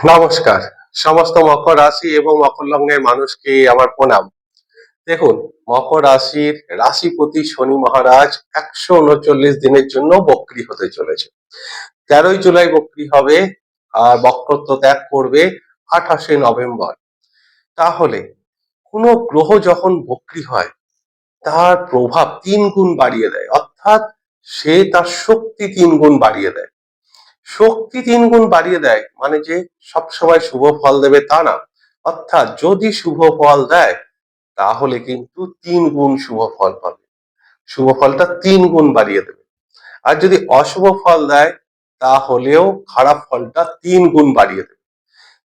নমস্কার। সমস্ত মকর রাশি এবং মকর লগ্নের মানুষকে আমার প্রণাম। দেখুন, মকর রাশির রাশিপতি শনি মহারাজ একশো উনচল্লিশ দিনের জন্য বক্রি হতে চলেছে। তেরোই জুলাই বক্রি হবে আর বক্রত্ব ত্যাগ করবে আঠাশে নভেম্বর। তাহলে কোনো গ্রহ যখন বক্রি হয়, তার প্রভাব তিন গুণ বাড়িয়ে দেয়। অর্থাৎ সে তার শক্তি তিন গুণ বাড়িয়ে দেয়। শক্তি তিন গুণ বাড়িয়ে দেয় মানে যে সবসময় শুভ ফল দেবে তা না। অর্থাৎ যদি শুভ ফল দেয়, তাহলে কিন্তু তিন গুণ শুভ ফল পাবে। শুভ ফলটা তিন গুণ বাড়িয়ে দেবে। আর যদি অশুভ ফল দেয়, তাহলেও খারাপ ফলটা তিন গুণ বাড়িয়ে দেবে।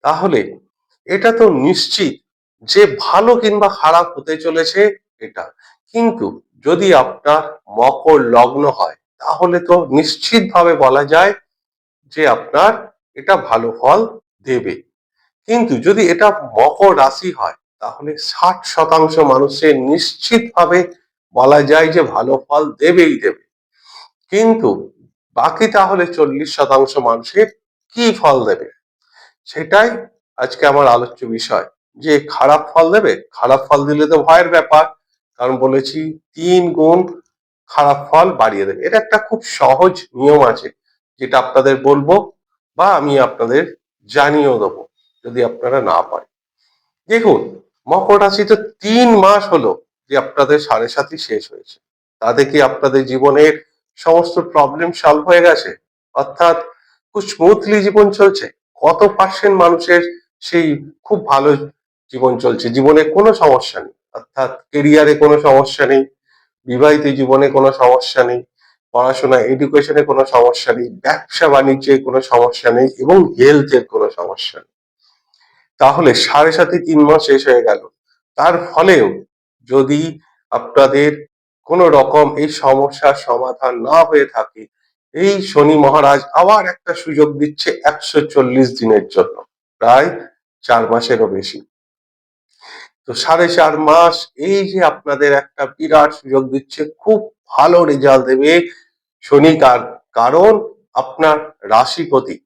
তাহলে এটা তো নিশ্চিত যে ভালো কিংবা খারাপ হতে চলেছে এটা। কিন্তু যদি আপনার মকর লগ্ন হয়, তাহলে তো নিশ্চিতভাবে বলা যায় যে আপনার এটা ভালো ফল দেবে। কিন্তু যদি এটা মকর রাশি হয়, তাহলে ষাট শতাংশ মানুষের নিশ্চিতভাবে বলা যায় যে ভালো ফল দেবেই দেবে। কিন্তু বাকি তাহলে চল্লিশ শতাংশ মানুষের কি ফল দেবে? সেটাই আজকে আমার আলোচ্য বিষয়। যে খারাপ ফল দেবে? খারাপ ফল দিলে তো ভয়ের ব্যাপার। কারণ বলেছি, তিন গুণ খারাপ ফল বাড়িয়ে দেবে। এটা একটা খুব সহজ নিয়ম আছে। যেটা আপনাদের বলব বা আমি আপনাদের জানিয়েও দেবো, যদি আপনারা না পারেন। দেখুন, মকর রাশি তো তিন মাস হলো যে আপনাদের সাড়ে সাথী শেষ হয়েছে। তাতে কি আপনাদের জীবনের সমস্ত প্রবলেম সলভ হয়ে গেছে? অর্থাৎ খুব স্মুথলি জীবন চলছে। কত পার্সেন্ট মানুষের সেই খুব ভালো জীবন চলছে? জীবনে কোনো সমস্যা নেই। অর্থাৎ কেরিয়ারে কোনো সমস্যা নেই। বিবাহিত জীবনে কোনো সমস্যা নেই। পড়াশোনা এডুকেশনে কোনো সমস্যা নেই, ব্যবসা বাণিজ্যে কোনো সমস্যা নেই এবং হেলথের কোনো সমস্যা নেই। তাহলে সাড়ে সাথে তিন মাস শেষ হয়ে গেল। তার ফলেও যদি আপনাদের কোনো রকম এই সমস্যার সমাধান না হয়ে থাকে, এই শনি মহারাজ আবার একটা সুযোগ দিচ্ছে একশো চল্লিশ দিনের জন্য, প্রায় চার মাসেরও বেশি। তো সাড়ে চার মাস, এই যে আপনাদের একটা বিরাট সুযোগ দিচ্ছে, খুব ভালো রেজাল্ট দেবে শনি কার, কারণ আপনার রাশিপতি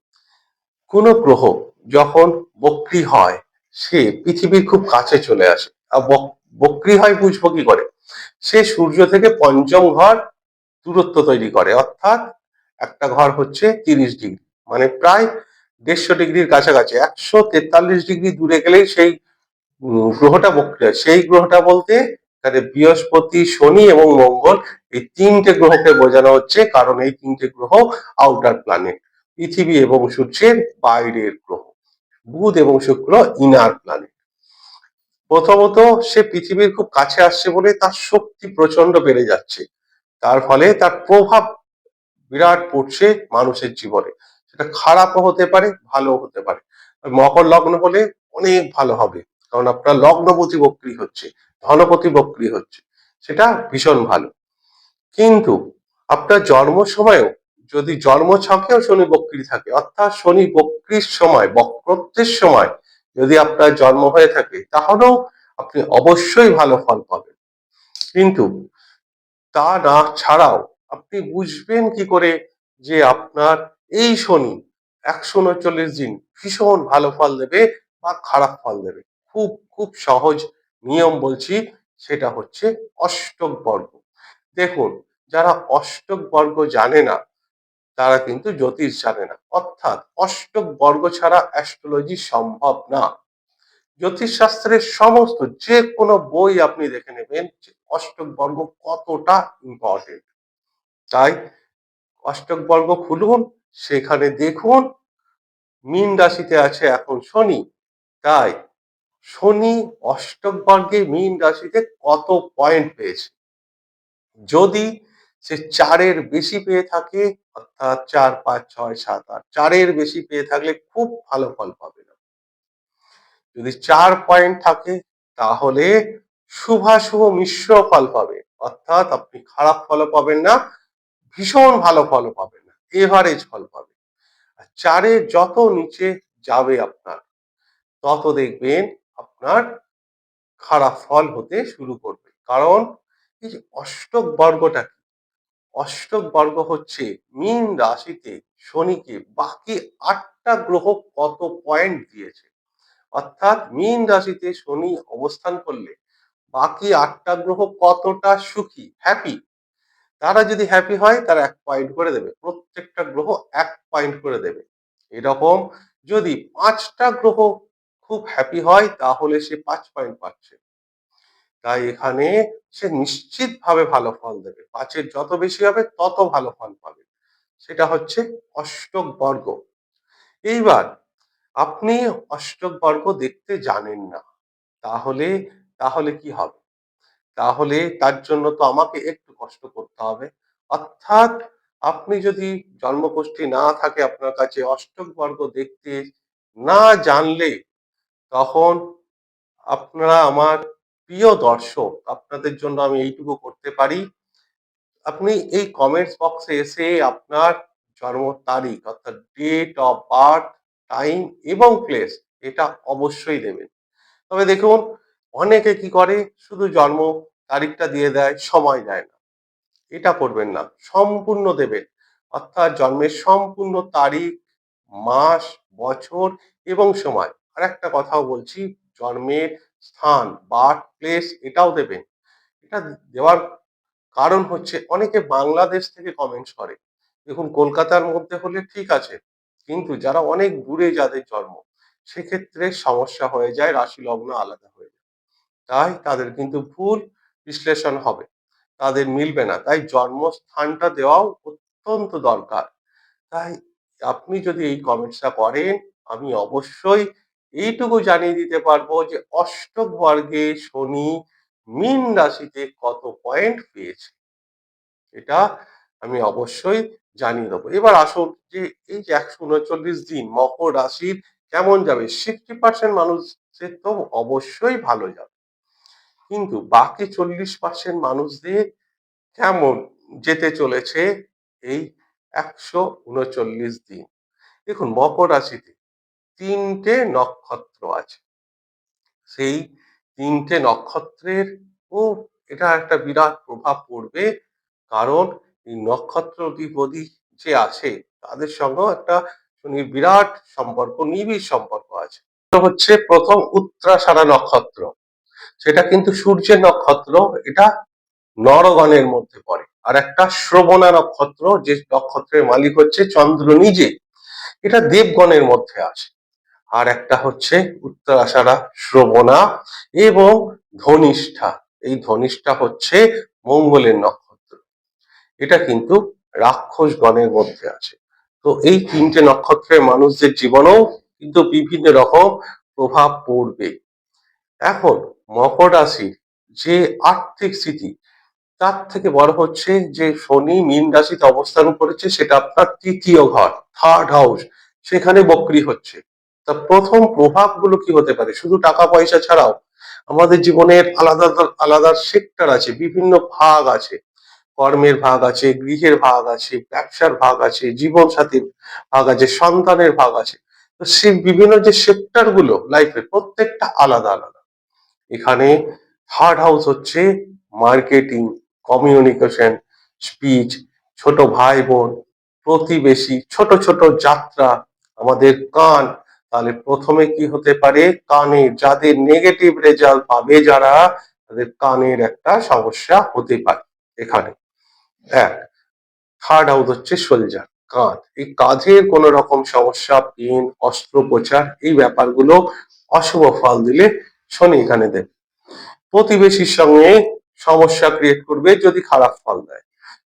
কোন গ্রহ যখন বক্রি হয়, সে পৃথিবীর খুব কাছে চলে আসে। আর বক- বক্রি হয় বুঝব কি করে? সে সূর্য থেকে পঞ্চম ঘর দূরত্ব তৈরি করে, অর্থাৎ একটা ঘর হচ্ছে তিরিশ ডিগ্রি মানে প্রায় দেড়শো ডিগ্রির কাছাকাছি, একশো তেতাল্লিশ ডিগ্রি দূরে গেলেই সেই গ্রহটা বক্রি হয়। সেই গ্রহটা বলতে এখানে বৃহস্পতি, শনি এবং মঙ্গল এই তিনটে গ্রহকে বোঝানো হচ্ছে কারণ এই তিনটে গ্রহ আউটার প্ল্যানেট পৃথিবী এবং সূর্যের বাইরের গ্রহ, বুধ এবং শুক্র ইনার প্ল্যানেট প্রথমত সে পৃথিবীর খুব কাছে আসছে বলে তার শক্তি প্রচণ্ড বেড়ে যাচ্ছে, তার ফলে তার প্রভাব বিরাট পড়ছে মানুষের জীবনে। সেটা খারাপও হতে পারে ভালো হতে পারে। মকর লগ্ন হলে অনেক ভালো হবে, কারণ আপনার লগ্নপতি বক্রি হচ্ছে ধনপতি বক্রি হচ্ছে। সেটা ভীষণ ভালো। কিন্তু আপনার জন্ম সময়ও যদি জন্ম ছকেও শনি বক্রি থাকে, অর্থাৎ শনি বক্রির সময় বক্রত্বের সময় যদি আপনার জন্ম হয়ে থাকে, তাহলেও আপনি অবশ্যই ভালো ফল পাবেন। কিন্তু তা না ছাড়াও আপনি বুঝবেন কি করে যে আপনার এই শনি একশো উনচল্লিশ দিন ভীষণ ভালো ফল দেবে বা খারাপ ফল দেবে। খুব খুব সহজ নিয়ম বলছি, সেটা হচ্ছে অষ্টক বর্গ। দেখুন, যারা অষ্টক বর্গ জানে না, তারা কিন্তু জ্যোতিষ জানে না। অর্থাৎ অষ্টক বর্গ ছাড়া অ্যাস্ট্রোলজি সম্ভব না। জ্যোতিষ শাস্ত্রের সমস্ত যে কোনো বই আপনি দেখে নেবেন অষ্টক বর্গ কতটা ইম্পর্টেন্ট তাই অষ্টক বর্গ খুলুন, সেখানে দেখুন, মীন রাশিতে আছে এখন শনি, তাই শনি অষ্টম বর্গে মীন রাশিতে কত পয়েন্ট পেয়েছে? যদি সে চারের বেশি পেয়ে থাকে, অর্থাৎ চার, পাঁচ, ছয়, সাত, আট, চারের বেশি পেয়ে থাকলে খুব ভালো ফল পাবে না। যদি চার পয়েন্ট থাকে, তাহলে শুভাশুভ মিশ্র ফল পাবে, অর্থাৎ আপনি খারাপ ফলও পাবেন না, ভীষণ ভালো ফলও পাবেন না এভারেজ ফল পাবে চারের যত নিচে যাবে আপনার, তত দেখবেন আপনার খারাপ ফল হতে শুরু করবে। কারণ এই যে অষ্টক বর্গটা কি? অষ্টক বর্গ হচ্ছে মীন রাশিতে শনিকে বাকি আটটা গ্রহ কত পয়েন্ট দিয়েছে? অর্থাৎ মীন রাশিতে শনি অবস্থান করলে বাকি আটটা গ্রহ কতটা সুখী হ্যাপি তারা যদি হ্যাপি হয়, তারা এক পয়েন্ট করে দেবে। প্রত্যেকটা গ্রহ এক পয়েন্ট করে দেবে। এরকম যদি পাঁচটা গ্রহ খুব হ্যাপি হয়, তাহলে সে পাঁচ পয়েন্ট পাচ্ছে। তাই এখানে সে নিশ্চিতভাবে ভালো ফল দেবে। পাঁচের যত বেশি হবে, তত ভালো ফল পাবে। সেটা হচ্ছে অষ্টক বর্গ এইবার আপনি অষ্টক বর্গ দেখতে জানেন না, তাহলে তাহলে কি হবে? তাহলে তার জন্য তো আমাকে একটু কষ্ট করতে হবে। অর্থাৎ আপনি যদি জন্মকুষ্ঠী না থাকে আপনার কাছে অষ্টক বর্গ দেখতে না জানলে তখন আপনারা আমার প্রিয় দর্শক, আপনাদের জন্য আমি এইটুকু করতে পারি। আপনি এই কমেন্টস বক্সে এসে আপনার জন্ম তারিখ, অর্থাৎ ডেট অফ বার্থ টাইম এবং প্লেস এটা অবশ্যই দেবেন। তবে দেখুন, অনেকে কি করে? শুধু জন্ম তারিখটা দিয়ে দেয়, সময় দেয় না। এটা করবেন না, সম্পূর্ণ দেবেন। অর্থাৎ জন্মের সম্পূর্ণ তারিখ, মাস, বছর এবং সময়। আর একটা কথাও বলছি, জন্মের স্থান বার্থ প্লেস এটাও দেবেন। এটা দেওয়ার কারণ হচ্ছে অনেকে বাংলাদেশ থেকে কমেন্টস করে, দেখুন কলকাতার মধ্যে হলে ঠিক আছে, কিন্তু যারা অনেক দূরে যাদের জন্ম, সেক্ষেত্রে সমস্যা হয়ে যায় রাশি লগ্ন আলাদা হয়ে যায়। তাই তাদের কিন্তু ভুল বিশ্লেষণ হবে, তাদের মিলবে না, তাই জন্মস্থানটা দেওয়াও অত্যন্ত দরকার। তাই আপনি যদি এই কমেন্টসটা করেন, আমি অবশ্যই এইটুকু জানিয়ে দিতে পারব যে অষ্টক বর্গে শনি মীন রাশিতে কত পয়েন্ট পেয়েছে। এটা আমি অবশ্যই জানিয়ে দেবো। এবার আসুন যে এই যে একশো উনচল্লিশ দিন মকর রাশির কেমন যাবে? সিক্সটি পার্সেন্ট মানুষের তো অবশ্যই ভালো যাবে। কিন্তু বাকি চল্লিশ পার্সেন্ট মানুষদের কেমন যেতে চলেছে এই একশো উনচল্লিশ দিন? দেখুন, মকর রাশিতে তিনটে নক্ষত্র আছে। সেই তিনটে নক্ষত্রের ও এটা একটা বিরাট প্রভাব পড়বে, কারণ এই নক্ষত্র অধিপতি যে আছে, তাদের সঙ্গেও একটা শনির বিরাট সম্পর্ক, নিবিড় সম্পর্ক আছে। হচ্ছে প্রথম উত্তরাষাঢ়া নক্ষত্র। সেটা কিন্তু সূর্যের নক্ষত্র, এটা নরগণের মধ্যে পড়ে। আর একটা শ্রবণা নক্ষত্র, যে নক্ষত্রের মালিক হচ্ছে চন্দ্র নিজে। এটা দেবগণের মধ্যে আছে। আর একটা হচ্ছে উত্তরাষাঢ়া শ্রবণা এবং ধনিষ্ঠা। এই ধনিষ্ঠা হচ্ছে মঙ্গলের নক্ষত্র। এটা কিন্তু রাক্ষস গণের মধ্যে আছে। তো এই তিনটে নক্ষত্রের মানুষদের জীবনেও কিন্তু বিভিন্ন রকম প্রভাব পড়বে। এখন মকর রাশির যে আর্থিক স্থিতি, তার থেকে বড় হচ্ছে যে শনি মীন রাশিতে অবস্থান করেছে, সেটা আপনার তৃতীয় ঘর থার্ড হাউস সেখানে বক্রি হচ্ছে। তা প্রথম প্রভাবগুলো কি হতে পারে? শুধু টাকা পয়সা ছাড়াও আমাদের জীবনের আলাদা আলাদা সেক্টর আছে, বিভিন্ন ভাগ আছে। কর্মের ভাগ আছে, গৃহের ভাগ আছে, ব্যবসার ভাগ আছে জীবন সাথীর ভাগ আছে, সন্তানের ভাগ আছে। তো সেই বিভিন্ন যে সেক্টরগুলো লাইফের প্রত্যেকটা আলাদা আলাদা। এখানে থার্ড হাউস হচ্ছে মার্কেটিং কমিউনিকেশন স্পিচ ছোট ভাই বোন, প্রতিবেশী, ছোট ছোট যাত্রা, আমাদের কান তাহলে প্রথমে কি হতে পারে? কানে যাদের নেগেটিভ রেজাল্ট পাবে যারা, তাদের কানের একটা সমস্যা হতে পারে এখানে। এক থার্ড হাউস হচ্ছে সোলজার, কাঁধ। এই কাঁধের কোন রকম সমস্যা, পেন, অস্ত্রোপচার, এই ব্যাপারগুলো অশুভ ফল দিলে শনি এখানে দেবে। প্রতিবেশীর সঙ্গে সমস্যা ক্রিয়েট করবে যদি খারাপ ফল দেয়।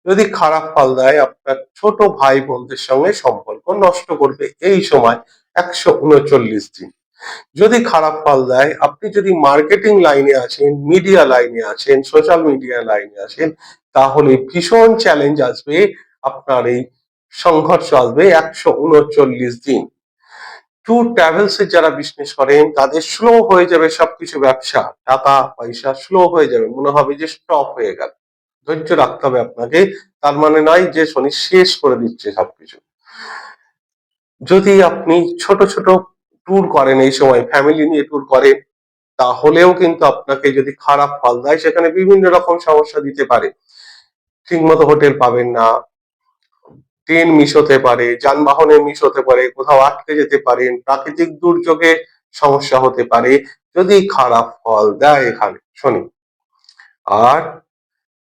যদি খারাপ ফল দেয়, আপনার ছোট ভাই বোনদের সঙ্গে সম্পর্ক নষ্ট করবে। এই সময় একশো উনচল্লিশ দিন যদি খারাপ ফল দেয়, আপনি যদি মার্কেটিং লাইনে আছেন, মিডিয়া লাইনে আছেন, সোশ্যাল মিডিয়া লাইনে আছেন, তাহলে ভীষণ চ্যালেঞ্জ আসবে, আপনার এই সংঘর্ষ আসবে একশো উনচল্লিশ দিন ট্যুর ট্রাভেলস এর যারা বিজনেস করেন, তাদের স্লো হয়ে যাবে সবকিছু ব্যবসা। টাকা, পয়সা স্লো হয়ে যাবে, মনে হবে যে স্টপ হয়ে গেল। ধৈর্য রাখতে হবে আপনাকে, তার মানে নয় যে শনি শেষ করে দিচ্ছে সবকিছু। যদি আপনি ছোট ছোট ট্যুর করেন এই সময় ফ্যামিলি নিয়ে ট্যুর করেন, তাহলেও কিন্তু আপনাকে যদি খারাপ ফল দেয়, সেখানে বিভিন্ন রকম সমস্যা দিতে পারে। ঠিকমতো হোটেল পাবেন না ট্রেন মিস হতে পারে, যানবাহনে মিস হতে পারে, কোথাও আটকে যেতে পারেন প্রাকৃতিক দুর্যোগে সমস্যা হতে পারে, যদি খারাপ ফল দেয় এখানে। শনি আর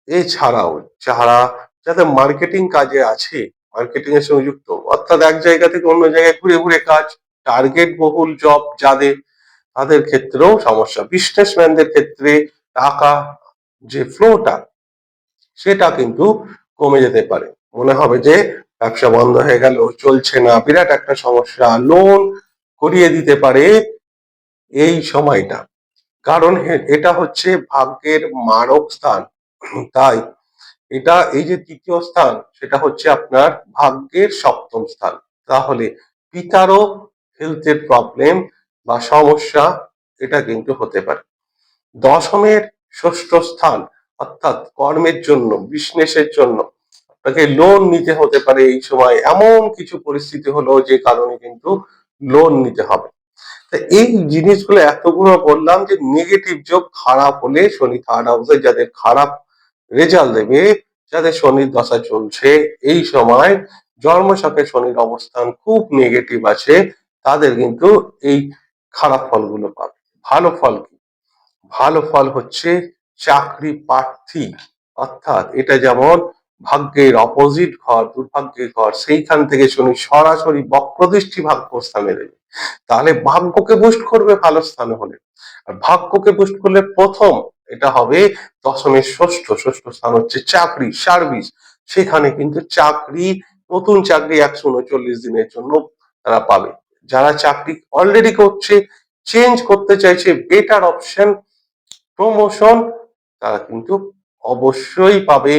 এছাড়াও যারা, যাদের মার্কেটিং কাজে আছে মার্কেটিং এর সঙ্গে যুক্ত। অর্থাৎ এক জায়গা থেকে অন্য জায়গায় ঘুরে ঘুরে কাজ টার্গেট বহুল জব যাদের, তাদের ক্ষেত্রেও সমস্যা। বিজনেসম্যানদের ক্ষেত্রে টাকা যে ফ্লোটা সেটা কিন্তু কমে যেতে পারে। মনে হবে যে ব্যবসা বন্ধ হয়ে গেল, চলছে না, বিরাট একটা সমস্যা। লোন করিয়ে দিতে পারে এই সময়টা। কারণ এটা হচ্ছে ভাগ্যের মারক স্থান। তাই এটা এই যে তৃতীয় স্থান, সেটা হচ্ছে আপনার ভাগ্যের সপ্তম স্থান। তাহলে পিতারও হেলথের প্রবলেম বা সমস্যা, এটা কিন্তু হতে পারে। দশমের ষষ্ঠ স্থান, অর্থাৎ কর্মের জন্য বিজনেসের জন্য, আপনাকে লোন নিতে হতে পারে এই সময়। এমন কিছু পরিস্থিতি হলো যে কারণে কিন্তু লোন নিতে হবে। তা এই জিনিসগুলো এতগুলো বললাম যে নেগেটিভ যোগ খারাপ হলে শনি থার্ড হাউসে যাদের খারাপ রেজাল্ট দেবে যাদের শনির দশা চলছে। এই সময় জন্মছকে শনির অবস্থান খুব নেগেটিভ আছে, তাদের কিন্তু এই খারাপ ফলগুলো পাবে। ভালো ফল কি? ভালো ফল হচ্ছে চাকরি প্রার্থী। অর্থাৎ এটা যেমন ভাগ্যের অপোজিট ঘর, দুর্ভাগ্যের ঘর, সেইখান থেকে শনি সরাসরি বক্রদৃষ্টি ভাগ্যস্থানে দেবে। তাহলে ভাগ্যকে বুস্ট করবে ভালো স্থানে হলে। আর ভাগ্যকে বুস্ট করলে প্রথম এটা হবে দশমের ষষ্ঠ ষষ্ঠ স্থান হচ্ছে চাকরি, সার্ভিস। সেখানে কিন্তু চাকরি, নতুন চাকরি একশো উনচল্লিশ দিনের জন্য তারা পাবে। যারা চাকরি অলরেডি করছে চেঞ্জ করতে চাইছে বেটার অপশন প্রমোশন তারা কিন্তু অবশ্যই পাবে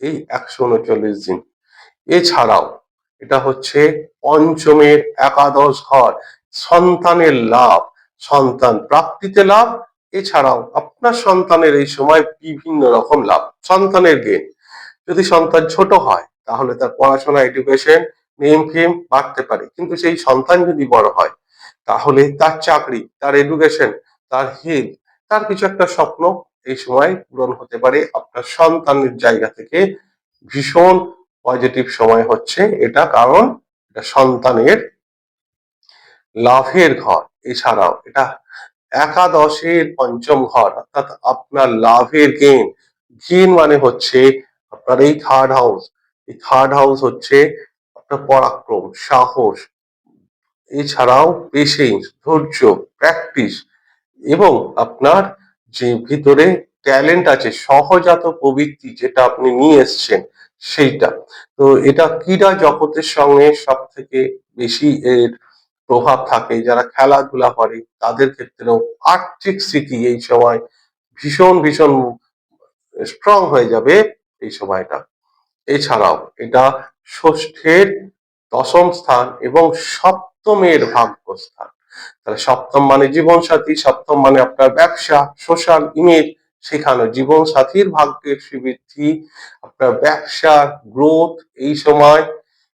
এই একশো উনচল্লিশ দিন। এছাড়াও এটা হচ্ছে পঞ্চমের একাদশ ঘর, সন্তানের লাভ। সন্তান প্রাপ্তিতে লাভ এছাড়াও আপনার সন্তানের এই সময় বিভিন্ন রকম লাভ। সন্তানের গেন যদি সন্তান ছোট হয়, তাহলে তার পড়াশোনা এডুকেশন নেম ফেম বাড়তে পারে। কিন্তু সেই সন্তান যদি বড় হয়, তাহলে তার চাকরি, তার এডুকেশন তার হেলথ তার কিছু একটা স্বপ্ন এই সময় পূরণ হতে পারে। আপনার সন্তানের জায়গা থেকে ভীষণ পজিটিভ সময় হচ্ছে। এটা কারণ এটা সন্তানের লাভের ঘর। এছাড়াও এটা একাদশের পঞ্চম ঘর, অর্থাৎ আপনার লাভের গেন গেন মানে হচ্ছে আপনার এই থার্ড হাউস এই থার্ড হাউস হচ্ছে আপনার পরাক্রম, সাহস। এছাড়াও পেশেন্স ধৈর্য প্র্যাকটিস এবং আপনার যে ভিতরে ট্যালেন্ট আছে, সহজাত প্রবৃত্তি যেটা আপনি নিয়ে এসছেন, সেইটা। তো এটা ক্রীড়া জগতের সঙ্গে সব থেকে বেশি এর প্রভাব থাকে। যারা খেলাধুলা করে, তাদের ক্ষেত্রেও আর্থিক স্থিতি এই সময় ভীষণ ভীষণ স্ট্রং হয়ে যাবে এই সময়টা। এছাড়াও এটা ষষ্ঠের দশম স্থান এবং সপ্তমের ভাগ্যস্থান। তাহলে সপ্তম মানে জীবন সাথী সপ্তম মানে আপনার ব্যবসা সোশ্যাল ইমেজ সেখানে জীবন সাথীর ভাগ্যের শ্রীবৃদ্ধি, আপনার ব্যবসা গ্রোথ এই সময়।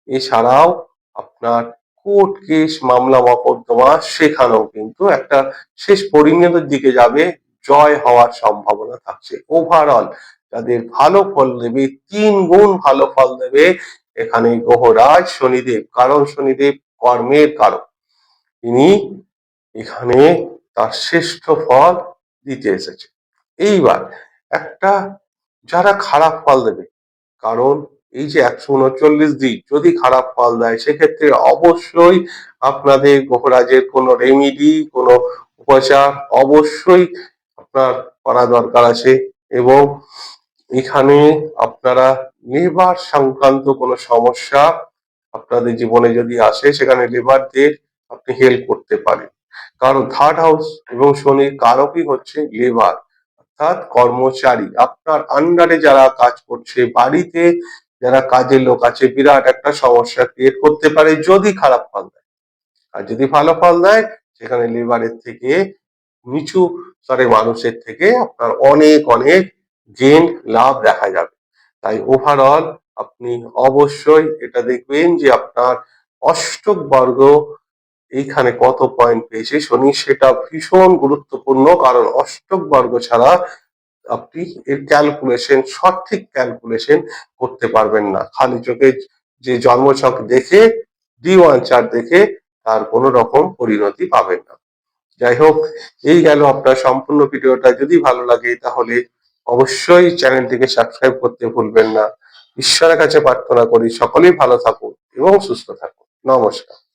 এছাড়াও আপনার কোর্ট কেস, মামলা মকদ্দমা, সেখানেও কিন্তু একটা শেষ পরিণতির দিকে যাবে, জয় হওয়ার সম্ভাবনা থাকছে। ওভারঅল যাদের ভালো ফল দেবে, তিন গুণ ভালো ফল দেবে, এখানে গ্রহরাজ শনিদেব। কারণ শনিদেব কর্মের কারণ তিনি এখানে তার শ্রেষ্ঠ ফল দিতে এসেছে। এইবার একটা যারা খারাপ ফল দেবে, কারণ এই যে একশো উনচল্লিশ দিন যদি খারাপ ফল দেয়, সেক্ষেত্রে অবশ্যই আপনাদের গ্রহরাজের কোনো রেমিডি কোনো উপচার অবশ্যই আপনার করা দরকার আছে এবং এখানে আপনারা লেবার সংক্রান্ত কোনো সমস্যা আপনাদের জীবনে যদি আসে, সেখানে লিভারদের আপনি হেল্প করতে পারেন। কারণ থার্ড হাউস এবং শনির কারকই হচ্ছে লেবার, অর্থাৎ কর্মচারী। আপনার আন্ডারে যারা কাজ করছে, বাড়িতে যারা কাজের লোক আছে, বিরাট একটা সমস্যা ক্রিয়েট করতে পারে যদি খারাপ ফল দেয়। আর যদি ভালো ফল দেয়, সেখানে লিভারের থেকে, নিচু স্তরের মানুষের থেকে আপনার অনেক অনেক গেন লাভ দেখা যাবে। তাই ওভারঅল আপনি অবশ্যই এটা দেখবেন যে আপনার অষ্টক বর্গ এইখানে কত পয়েন্ট পেয়েছে শনি, সেটা ভীষণ গুরুত্বপূর্ণ, কারণ অষ্টক বর্গ ছাড়া আপনি এর ক্যালকুলেশন সঠিক ক্যালকুলেশন করতে পারবেন না। খালি চোখে যে জন্মছক দেখে ডি ওয়ান চার্ট দেখে তার কোনো রকম পরিণতি পাবেন না। যাই হোক, এই গেল আপনার সম্পূর্ণ ভিডিওটা। যদি ভালো লাগে তাহলে অবশ্যই চ্যানেলটিকে সাবস্ক্রাইব করতে ভুলবেন না। ঈশ্বরের কাছে প্রার্থনা করি, সকলেই ভালো থাকুন এবং সুস্থ থাকুন। নমস্কার।